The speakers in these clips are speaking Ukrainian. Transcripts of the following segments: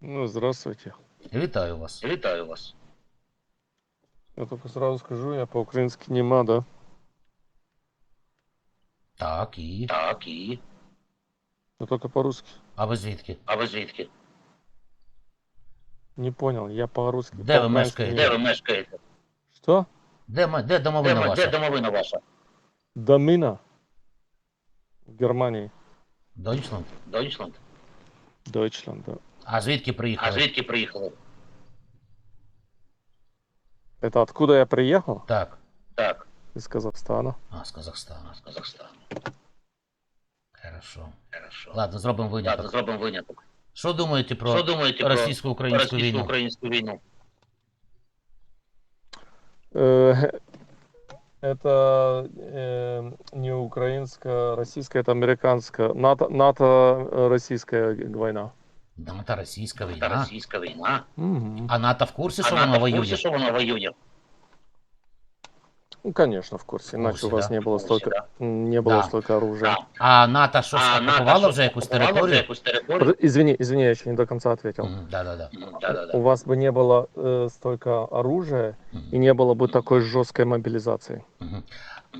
Ну, здравствуйте. Вітаю вас. Вітаю вас. Я только сразу скажу, я по-украински нема, да? Так, і. Так, і. Я только по-русски. А ви звідки? А ви звідки? Не понял, я по-русски. Де ви по-украински мешкаєте? не- Де ви мешкаєте? Что? Де, ма- де Де, домовина ви- де ваша? домовина ваша? Домина. В Германии. Дойчланд? Дойчланд. Deutschland, да. А звідки А приїхали? звідки приїхали? Это откуда я приехал? Так. Так, Из Казахстана. А, з Казахстану. з Казахстану. Хорошо. Хорошо. Ладно, зробимо Ладно, виняток. зробимо виняток. Що думаєте про Що думаєте про російсько-українську війну? російсько-українську війну? Э, Это э, не украинская, российская, это американская. НАТО, НАТО э, российская война. НАТО російська Та війна. російська війна. Мгм. А НАТО в курсі, що А вона НАТО в воює? курсі, що вона воює? Ну, конечно, в курсе. Иначе курсе, у вас да. не было В курсе, столько, да. не было Да. столько оружия. Так. А НАТО щось А НАТО окупувало що, вже якусь окупувало вже територію? якусь територію? Под- Извини, извини, я еще не до конца ответил. Мгм, Да-да-да. М, Да-да-да. У вас бы не было э, столько оружия Мгм, и не было бы такой жесткой мобилизации. мгм.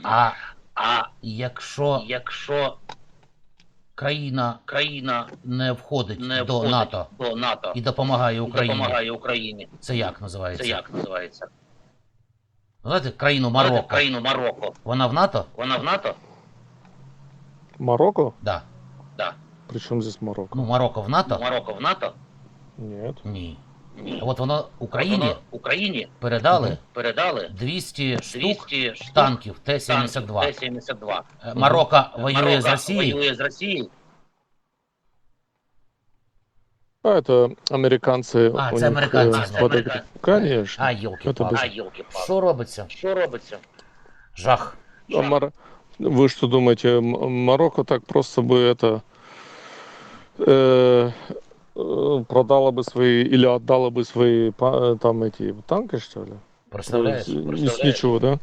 А А якщо якщо країна країна не входить не до входить НАТО до НАТО і допомагає Україні, допомагає Україні, це як називається? це як називається? Знаєте, країну Знаєте, Марокко. країну Марокко. Вона в НАТО? Вона в НАТО? Марокко? Да. Да. Причем здесь Марокко? Ну, Марокко в НАТО? Марокко в НАТО? Нет. Ні. Ні. А от воно Україні Воно Україні передали передали 200 штук 200 штук танків танків Т-72. Т-72. Е, Марокко воює Марокко з Росією. воює з Росією. А это американцы. А, у это них, американцы, э, значит. вот это- Конечно. А, йолки Это без- А, йолки Що робиться? Що робиться? Жах. А Мар- Вы что думаете, М- Марокко так просто бы это э, э, продала бы свои или отдала бы свои па- э, там эти танки, что ли? Представляєш? Э, С Представляешь? ничего, да?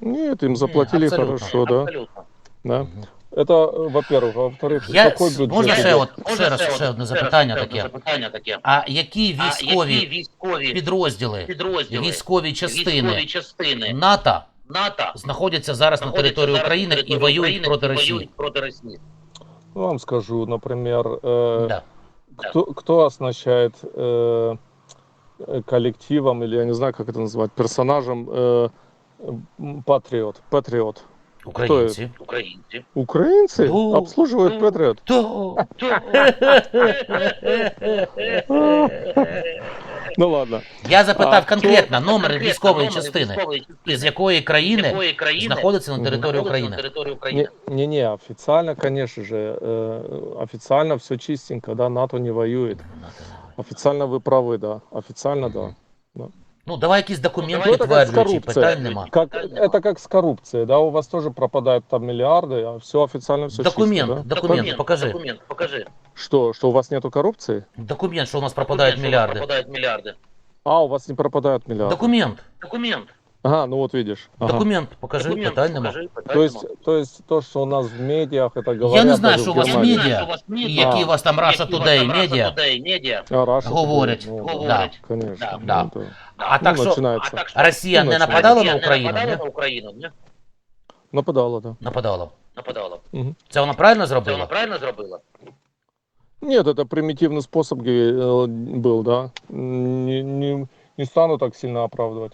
Нет, им заплатили абсолютно. хорошо, да? Абсолютно. да. Мгм. Это, э, во-первых. А во-вторых, Я- какой бюджет? можна ще идет? от Можна ще раз ще ще от- одне ще раз запитання ще одне таке. запитання таке. А які А які військові військові підрозділи, підрозділи, військові частини військові частини НАТО НАТО знаходяться зараз на знаходяться території зараз України на і території воюють України проти і Росії? воюють проти Росії? Ну, вам скажу, например, э, Да. кто, кто оснащает э, э, коллективом, или я не знаю, как это назвать, персонажем э, м, Патриот? Патриот. Українці. Українці. Украинцы Ну, обслуживают ну. Патриот. То... Ну ладно. Я запитав А, конкретно номер Конкретно військової номер частини, військової частини, із якої країни якої країни знаходиться на Мгм. території знаходиться України. на території України. Не-не, официально, конечно же, э, официально все чистенько, да, НАТО не воюет. Официально вы правы, да. Официально, да. Ну, давай якісь документи Ну, це як з підтверджуючі, корупцією. питань нема. Как, это как с коррупцией, да, у вас тоже пропадают там миллиарды, а все официально все Документ, чисто, да? документ, покажи. Документ, покажи. Что, что у вас нету коррупции? Документ, що у нас пропадають Документ, що у вас мільярди. Пропадають мільярди. А, у вас не пропадают миллиарды. Документ, Документ. Ага, ну вот видишь. Ага. документ, покажи, Документ, питань нема. покажи, питань То есть, нема. то есть то, что у нас в медиах, это говорят... Я не знаю, даже что в у вас Германии. медиа, Що у вас І медіа, які у вас там Russia які у вас Today, там Russia медіа. Today, медіа. А, Russia Говорять, Today, ну, говорять. Конечно. Да. ну, да. А Ну, так що начинается. А так що Росія Ну, не начинается. нападала Росія на не Україну? нападала ні? на Україну, ні? Нападала, да. Нападала. Нападала. Мгм. Це вона правильно Це вона зробила? правильно зробила? Нет, это примитивный способ э, был, да. Не, не, не стану так сильно оправдывать.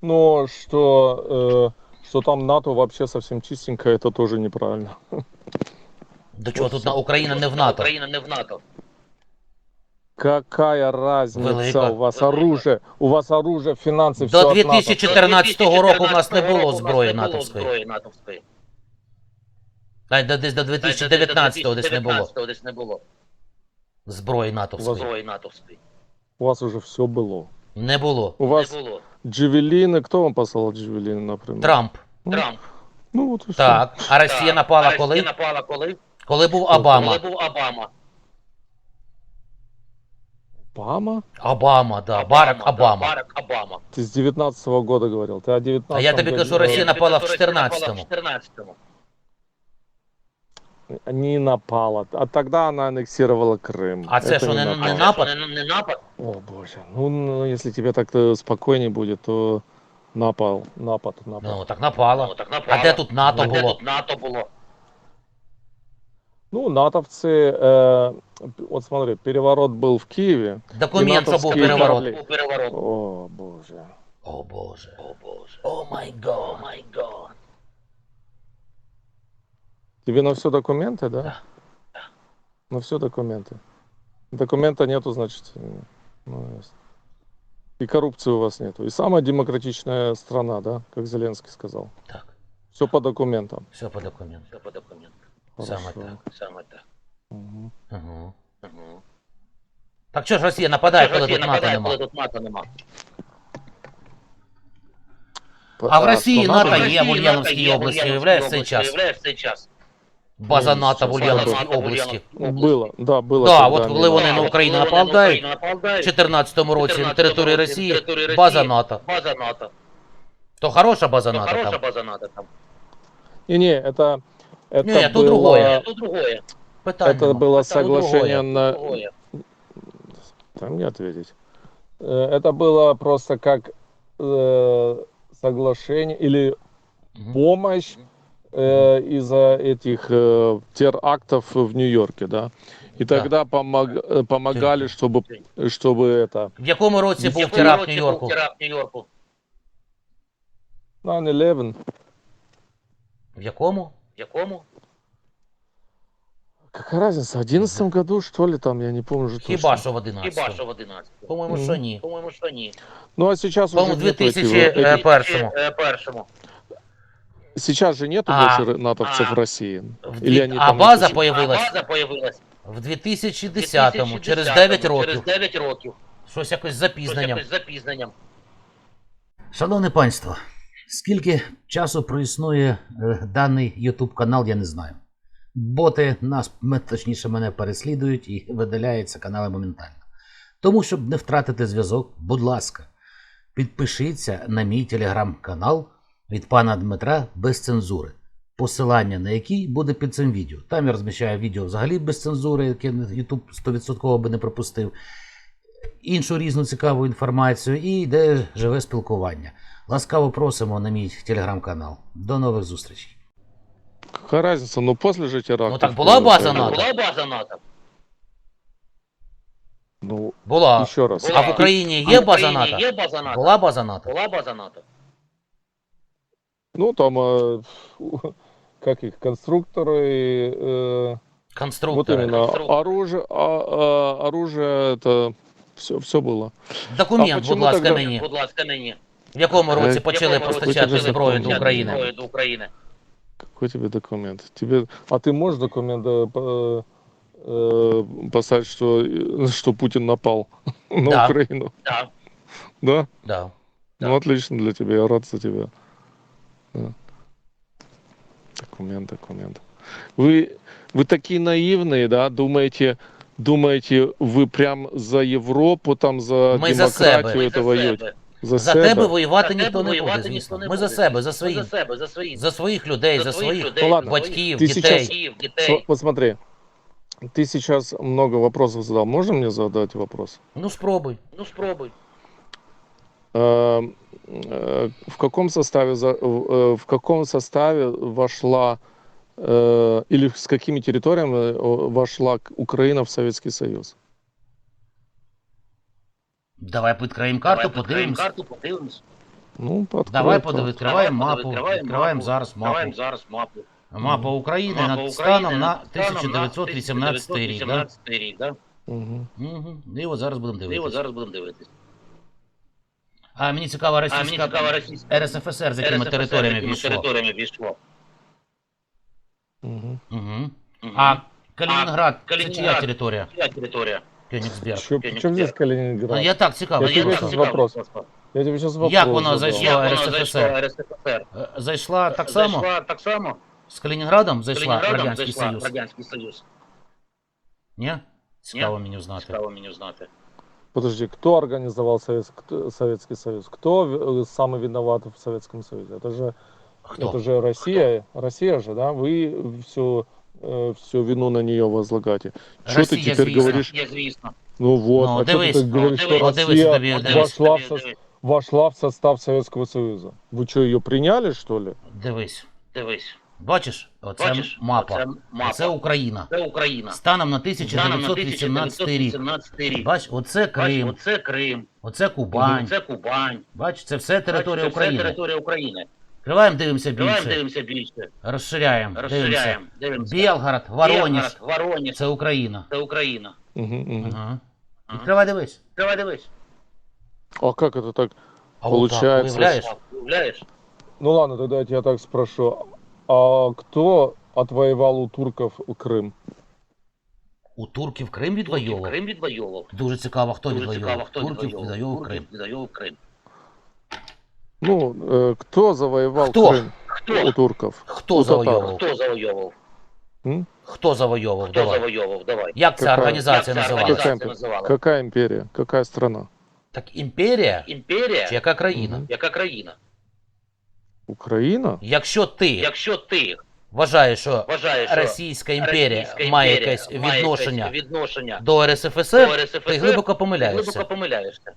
Мгм. Но что, э, что там НАТО вообще совсем чистенько, это тоже неправильно. До чого От тут все. на Україна не в НАТО? Україна не в НАТО. Какая разница Велика. у вас Велика. оружие? У вас оружие, финансы, все До от НАТО. 2014 року в нас не було 2014 року зброї в нас не було натовської. зброї натовської. Навіть до- десь до 2019 десь не було 2019 десь не було зброї У натовської. зброї натовської. У вас уже все было. Не було. У вас Не було. джевелины, кто вам послал джевелины, например? Трамп. Ну, Трамп. Ну вот и всё. Так. А Росія Так. напала А Росія коли? напала коли? Коли був Коли Обама. Коли був Обама. Обама? Обама, да. Барак да, Обама. Барак Обама. Ты с 19 года говорил. Ты о 19 А я тебе кажу, Росія говорил. напала в Росія напала 14-му. в 14-му. Не напала. А тогда она аннексировала Крым. А це Это що, не- не А це напад? що, Не, не напад? О боже. Ну, ну, если тебе так-то спокойнее будет, то напал, напад, напад. Ну, так напала. Ну, так напала. А де тут НАТО А де було? тут НАТО було? Ну, натовцы, э, вот смотри, переворот был в Киеве. Документ, що був переворот. Був переворот. О боже. О боже. О боже. О май О гад. май гад. Тебе на все документы, да? Да. На все документы. Документа нету, значит, э, ну, ясно. И коррупции у вас нету. И самая демократичная страна, да, как Зеленский сказал. Так, Все по документам. все по документу. Все по документам. Саме Хорошо. так. Саме так. Мгм. Угу. Угу. Так що ж Росія нападає, Що ж коли Росія тут НАТО нападає, нема? коли тут НАТО нема? А в Росії что НАТО надо? є в Росії Ульяновській НАТО є в області, Ульяновській уявляєш, в цей області, час? уявляєш, в цей час. База Ну, НАТО в сейчас Ульяновській База НАТО в області. Ульяновській Было, да, было. Да, когда вот они- коли вони Да, на от Україну коли вони на нападають, Україну В нападають, 2014 році на 14 території році Росії на території база Росії НАТО. База НАТО. То хороша база Ну, НАТО хороша там? база НАТО там. Не-не, это, это Не, то было, другое. Тут другое. Питань это нема. было Це соглашение другое. на... Другое. Там не ответить. Э, Это было просто как э, соглашение или Мгм. помощь э, из-за этих э, терактов в Нью-Йорке, да? И тогда да. помог, э, помогали, чтобы щоб это... В каком уроке був теракт в Нью-Йорку? теракт 9-11. В якому? В якому? Какая разница, в 11 году, что ли, там, я не помню уже точно. Хіба в 11. Хіба в 11. По-моєму, що ні. По-моему, что ні. Ну, а сейчас уже... По-моєму, в 2001. Сейчас же нету А, больше натовцев а, в России. В Или они А там база эти- появилась А база появилась в в 2010-му, через 2010-му, 9 Через років. 9 років. Щось якось з Щось запізненням. якось з запізненням. Шановне панство, скільки часу проіснує е, даний YouTube канал, я не знаю. Боти нас, точніше, мене переслідують і видаляються канали моментально. Тому, щоб не втратити зв'язок, будь ласка, підпишіться на мій телеграм-канал від пана Дмитра без цензури, посилання на який буде під цим відео. Там я розміщаю відео взагалі без цензури, яке YouTube 100% би не пропустив. Іншу різну цікаву інформацію і йде живе спілкування. Ласкаво просимо на мій телеграм-канал. До нових зустрічей. Какая разница, ну после же теракта. Ну, так була база НАТО? Була база НАТО? Ну, Була. еще раз. А в Україні база НАТО? Є база НАТО? Була база НАТО? Була база НАТО. Ну, там, э, как их, конструкторы, э, вот Конструктори. именно, Конструктор. оружие, а, а, оружие, это все, все было. Документ, А будь почему ласка, тогда- мені. Будь ласка, мені. В якому році Е, почали В якому році постачати почали зброю до постачати України? зброю до України. Какой тебе документ? Тебе, а ты можешь документ э, по- э, поставить, что, э, что Путин напал на Да. Украину? Так. Да? Да. Ну, отлично для тебя, я рад за тебя. Да. Документ, документ. Вы, вы такие наивные, да, думаете, думаете, вы прям за Европу, там, за Мы за демократию себе. это воюете? себе. За, За себе? тебе воювати За ніхто тебе не буде, воювати звісно. ніхто не Ми за буде. себе, за Ми своїх. За себе, за своїх. За своїх людей, за своїх людей, Ну ладно, за батьків, ти дітей. сейчас- батьків, Сво- дітей. Вот смотри, ты сейчас много вопросов задал. Можно мне задать вопрос? Ну спробуй. Ну спробуй. Э, э, В каком составе, за- в э, в каком составе вошла э, или с какими территориями э, вошла к- Украина в Советский Союз? Давай підкриємо карту, Давай відкриємо подивимось. карту, подивимось. Ну, открой Давай карту. подивись, відкриваємо Давай, мапу. відкриваємо Відкриваємо мапу. зараз мапу. Відкриваємо зараз мапу. Мапа України Мапа над України станом на над станом 1918 рік. Да? 1918 рік, да? Мгм. Угу. І от зараз будемо І от дивитися. зараз будемо дивитися. А мені цікава А мені цікава російська РСФСР, з якими РСФСР, територіями війшло. територіями війшло. Угу. Мгм. А Калінінград, це Калінінград. чия територія? Чия територія? Кенігсберг. Кенигсберг. Причем здесь Калининград? Ну, я так цікаво. Я Я тебе сейчас вопрос. Я тебе сейчас вопрос Як вона задал. зайшла? РСФСР. зайшла РСФСР? Е, Зайшла так само? Зайшла так само? З Калінінградом зайшла Калінінградом Радянський зайшла Союз? Радянський Союз. Ні? Цікаво мені знати. Цікаво мені знати. Подожди, кто организовал Совет- кто- Советский Союз? Кто э, самый виноват в Советском Союзе? Это же, Хто? это же Россия, Россия же, да? Вы все всю вину на нее возлагаете? Что ты Росія, теперь звісно. говоришь? Є, звісно. Ну вот, Ну, а что ты дивись, так ну, говоришь, что дивись, дивись, Россия тобі, дивись. вошла, в Дивись, со- дивись. вошла в состав Советского Союза? Вы что, ее приняли, что ли? Дивись. Дивись. Бачиш, оце Бачиш? мапа. Оце мапа. Це Україна. Це Україна. Станом на 1918 рік. рік. Бач, оце Бач, Оце Крим. оце Кубань. Це Кубань. Бач, це все територія Бач, це все України. територія України. Відкриваємо, дивимося більше. дивимося більше. Розширяємо. Розширяємо. Дивимося. Білгород, Воронеж. Білгород, Воронеж. Це Україна. Це Україна. Мгм, мгм. Ага. Ага. Відкривай, дивись. Давай дивись. А как это так? А Получається, отак, уявляєш? Уявляєш? Ну ладно, тогда я тебя так спрошу. А кто отвоевал у турков Крым? У турків Крим Турків відвоював. Крим відвоював. Дуже цікаво, хто Дуже цікаво, відвоював. хто Турків відвоював. відвоював Крим. Турків відвоював Крим. Ну, э, кто завоевал Кто? Крым у Хто? турков? Хто У татар. завойовував? Хто завойовував? М? Хто завойовував? Хто Давай. завойовував? Давай. Як ця Какая? організація Як ця називалася? Какая, організація називала? какая империя? Какая страна? Так імперія? Імперія? Чи яка країна? Мгм. Яка країна? Украина? Якщо ти Якщо ти вважаєш, що вважаєш, що Російська імперія Російська має імперія якесь має відношення якесь відношення до до РСФСР, РСФСР, ти глибоко глибоко помиляєшся. помиляєшся.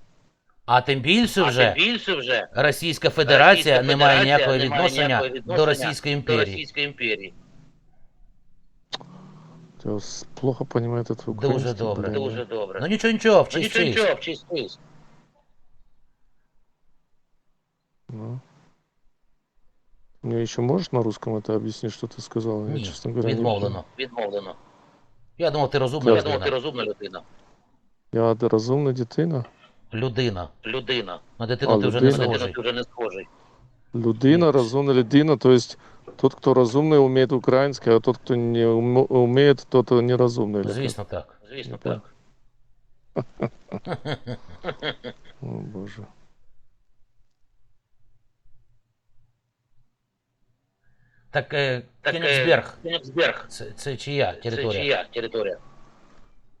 А тим більше А тим більше вже Російська Федерація Російська не має Федерація ніякого не має відношення ніякого до відношення Російської до імперії. Російської імперії. Я плохо понимаю этот украинский. добре. блин. Дуже добре. Ну нічого, нічого, Ну, нічого, вчись. нічого, вчись, вчись. Ну. Мне еще можешь на русском это объяснить, что ты сказал? Я, Ні, честно говоря, не відмовлено. Відмовлено. Я думав, ти розумна Я думав, ти людина. розумна людина. понял. Я розумна дитина. Людина. Людина. На дитину А, ти вже не людина. На дитину схожий. ти вже не схожий. Людина, Ні. разумна людина, то есть тот, кто разумный, умеет украинский, а тот, кто не умо- умеет, тот неразумный. или как? Звісно, так. Звісно, Ну, так. О, боже. Так, е, Так, е, Кенігсберг, Кенігсберг. це, це чия Це територія? чия територія?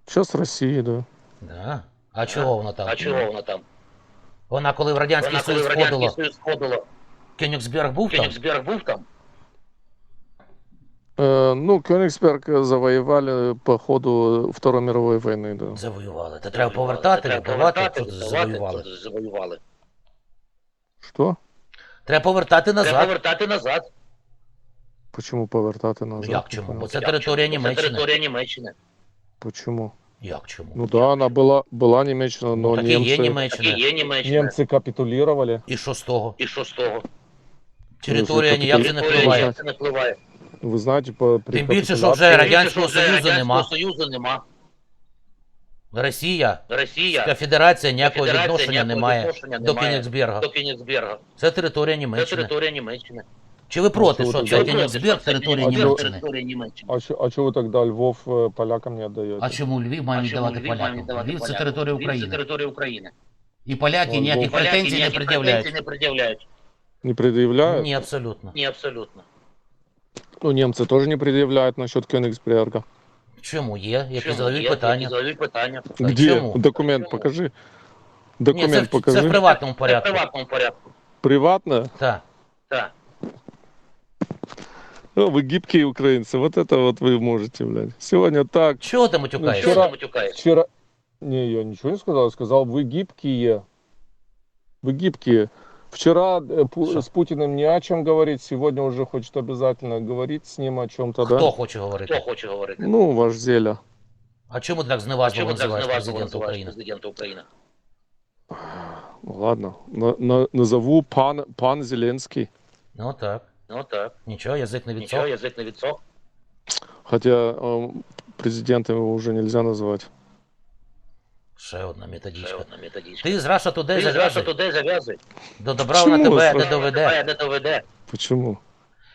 Сейчас Россия, да. Да. А чого вона там? А чого вона там? Вона коли в Радянський Вона коли Союз в Радянський входила, Союз входила, Кенігсберг був там? Кенігсберг був там? Э, ну, Кёнигсберг завоевали по ходу Второй мировой войны, да. Завоювали. Та треба повертати, Треба віддавати, повертати, що тут віддавати, завоювали. що тут завоювали. Что? Треба повертати Треба назад. повертати назад. Почему повертати назад? Як Не чому? понял. Бо це Як територія чому? Це Німеччини. територія Німеччини. Почему? Як чому? Ну да, она была, была Немеччина, но Ну, так і є немцы, Так і Німеччина. є Німеччина. немцы капитулировали. І що з того? І що з того? Територія Ну, ніяк це не Територія впливає. ніяк це не впливає. Вы знаете, по при Тим більше, що капитуляции- вже Тим більше, Радянського що вже Союзу Радянського нема. Союзу нема. Росія, Росія, Російська Федерація ніякого Федерація відношення не ніякого має відношення до немає Кенігсберга. до Кенігсберга. Це територія Це Німеччини. територія Німеччини. Чи ви проти, що що ви це тут Кенігсберг територія А Кенігсберг чого- Німеччини? територія Німеччини. А, чё- а чего вы тогда Львов э, полякам не отдаете? А чому Львів має А чому віддавати Львів має полякам? віддавати Львів це полякам? територія Львів Це України. територія України. І поляки Ну, ніяких Львов. претензій не ніяких пред'являють. претензій не пред'являють. Не предъявляют? Ні, абсолютно. Ні, абсолютно. Ну, немцы тоже не предъявляют насчет Кёнигсберга. Чому є? Які Чому задають є? питання? Які задають питання. Где? чему? Документ Чему? покажи. Ні, Документ це, в- покажи. це в приватному Це в порядку. приватному порядку. Приватно? Так. Так. О, вы гибкие украинцы. Вот это вот вы можете, блядь. Сегодня так. Чого ти Ну, матюкаєшся? Чого Вчора- ти матюкаєш? Вчера... Не, я ничего не сказал. Я сказал, вы гибкие. Вы гибкие. Вчера э, Пу- Что? с Путиным не о чем говорить. Сегодня уже хочет обязательно говорить с ним о чем-то, да? Хто хоче Хто говорити? хоче говорити? Ну, ваш Зеля. А чому ти так А зневажливо чому так називаєш зневажливо президента називаєш України? президента України? Ну, ладно. На- на- назову пан, пан Зеленский. Ну так. Ну так. Нічого, язик не Нічого, відсох. язик не відсох. Хотя э, президентом его уже нельзя назвать. Ще одна Ще методичка. одна методичка. Ти з Раша туди Ти з Раша зав'язуй. туди зав'язуй. До добра вона Чому тебе з не Раша? доведе. Тебе не доведе. Почему?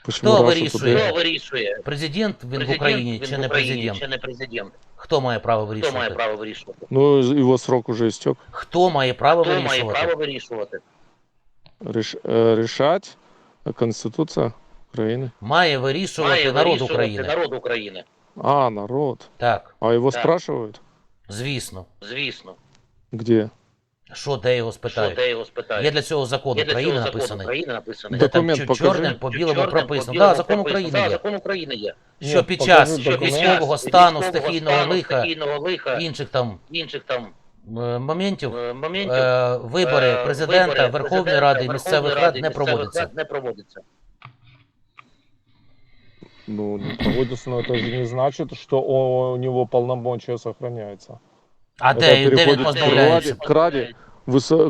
Почему Кто Раша вырисует? туда? Хто вирішує? Президент він в Президент Україні він чи в не Україні, президент? Чи не президент? Хто має право Хто має вирішувати? право вирішувати? Ну, его срок уже истек. Хто має право Хто має вирішувати? право вирішувати? Реш- э, решать Конституция Украины. Має вирішувати Має народ вирішувати України. народ України. А, народ. Так, А его Да. спрашивают? звісно. Звісно. Где? Що, де його Що, де його спитають? Є для цього закон Є для України цього закон написаний. України написаний. Де Документ покажи. чорним по білому Чорним прописано. по Да, білому закон прописано. України Да, є. закон України є. Що Ні, під покажи час документ. військового стану, військового стихійного стану, лиха, стихійного лиха, інших там інших там моментів, е, моментів. е, вибори е, президента, вибори Верховної президента, Ради і місцевих Ради рад не проводяться. Не проводяться. Ну, не проводится, но это же не значит, что у него полномочия сохраняются. А Это де, де він к позбавляється? К,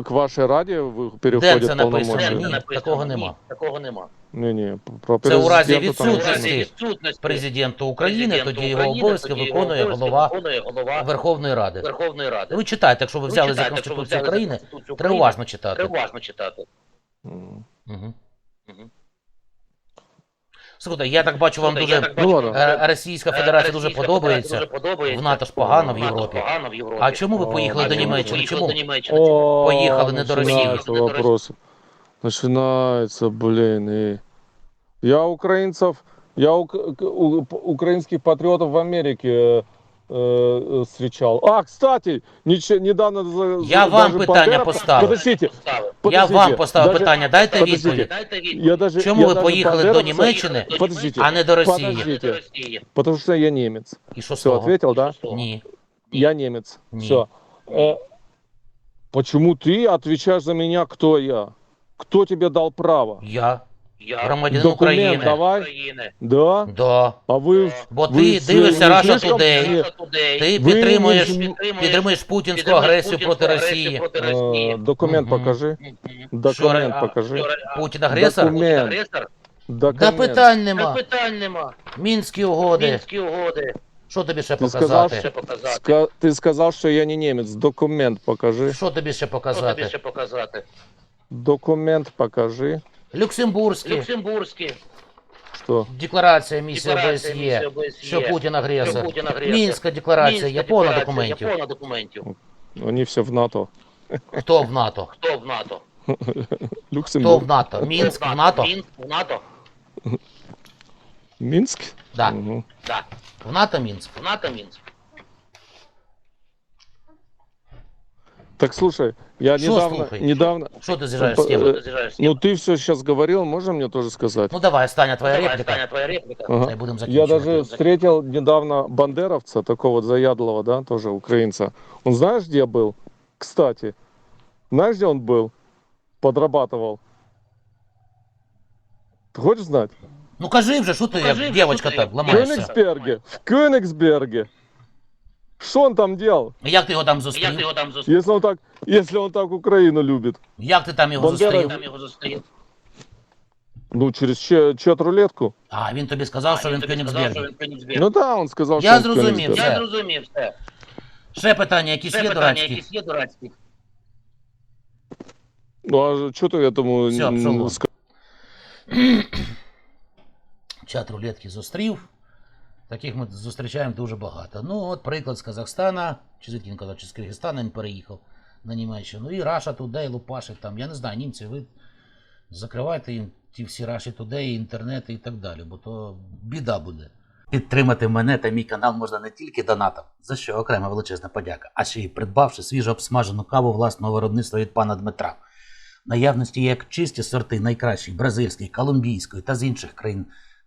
к раді Раде вы- Де це написано? Ні, такого нема. Ні, Такого нема. Ні, ні, про Це у разі президента там відсутності відсутності Президента України, президента тоді його України, обов'язки тоді його виконує обов'язки голова виконує голова Верховної Ради. Верховної Ради. Ви читайте, якщо ви Ви взяли за Конституцію України, треба уважно читати. Треба уважно читати. Угу. Мгм. Слухайте, я так бачу, вам Слухайте, я дуже так бачу, ладно. вам е, Російська Федерація дуже Російська подобається. Федерація дуже подобається. В НАТО ж погано в В НАТО Європі. погано в Європі. А чому ви О, поїхали а до чому ви Німеччини? Поїхали Чому? до Німеччини. О, Поехали не до России. начинаются Не до вопросы. Начинается, блин, и... Я украинцев, я ук- к- у- п- украинских патриотов в Америке э, э, встречал. А, кстати, ниче- недавно... за- Я за- вам даже питання Бандера- поставив. Подождите, Поставив. я вам поставив питання, дайте відповідь. Даже, Чому ви поїхали до Німеччини, Подождите, а не до Росії? Потому что я немец. І що з Все, того? ответил, да? Ні. Я немец. Ні. Все. почему ты отвечаешь за меня, кто я? Кто тебе дал право? Я Я громадянин Документ України. давай. України. Да? Да. А вы... Бо ви ти ж- дивишся ви Russia слишком- Today. Ні, Ти Ви підтримуєш, не підтримуєш- підтримуєш путінську підтримуєш агресію путінську проти агресію Росії. проти э, Росії. документ Мгм. покажи. Мгм. Документ Що, а- покажи. Що, а, Путін агресор? Документ. Путін агресор? Документ. Да питань Та нема. питань нема. Мінські угоди. Мінські угоди. Що тобі ще Ти сказав, показати? Ще показати. Ска- Ты сказал, что я не немец. Документ покажи. Що тобі ще Що тобі показати? ще показати? Документ покажи. Люксембурзькі. Люксембурзькі. Что? Декларація місії ОБСЄ. місії ОБСЄ. Що Путін агресор. Що Путін агресор. Мінська декларація, Мінська є повна документів. Є повна документів. Они все в НАТО. Хто в НАТО? Хто в НАТО? Хто в НАТО? Мінськ в НАТО? Мінськ в НАТО? Минск? Да. Мгм. Так. В НАТО Мінськ. В НАТО Мінськ. Так слушай, я Что недавно, слушай? недавно, Що ти з'їжджаєш По- з теми? э, Ти з'їжджаєш з ну теми. ты все сейчас говорил, можно мне тоже сказать? Ну давай, Станя, твоя Давай, репліка. Таня, твоя репліка. Ага. Та й будемо Я закінчувати. даже встретил недавно бандеровца, такого вот заядлого, да, тоже украинца. Он знаешь, где был? Кстати, знаешь, где он был? Подрабатывал. Ты хочешь знать? Ну кажи вже, що ти, Ну, кажи як вже, дівчинка що ти, так В ламаєшся? Кёнигсберге. В Кёнигсберге. Что он там делал? Як ти його там Як ти зустрів? його там зустрів? Если он так, если он так Украину любит. Як ти там його Бандера- зустрів? Там його зустрів. Ну, через че- чат рулетку. А, він тобі сказав, що А, він в тобі сказав, що Кенігсбергі. він в Кенігсбергі. Ну да, он сказал, Я что он в зрозумів, Кёнигсберге. все. Я зрозумів все. Ще питання, якісь Ще є питання, дурацькі? якісь є дурацькі. Ну а что ты этому Всё, н- пшел вон. ска- Чат рулетки зустрів. Таких ми зустрічаємо дуже багато. Ну, от приклад з Казахстана, чи звідки він казав, чи з Киргизстана він переїхав на Німеччину. І Раша туди, і Лупашить там. Я не знаю, німці, ви закривайте їм ті всі Раші туди, інтернети і так далі, бо то біда буде. Підтримати мене та мій канал можна не тільки донатом, за що окрема величезна подяка, а ще й придбавши свіжо обсмажену каву власного виробництва від пана Дмитра. Наявності як чисті сорти найкращих бразильської, колумбійської та з інших країн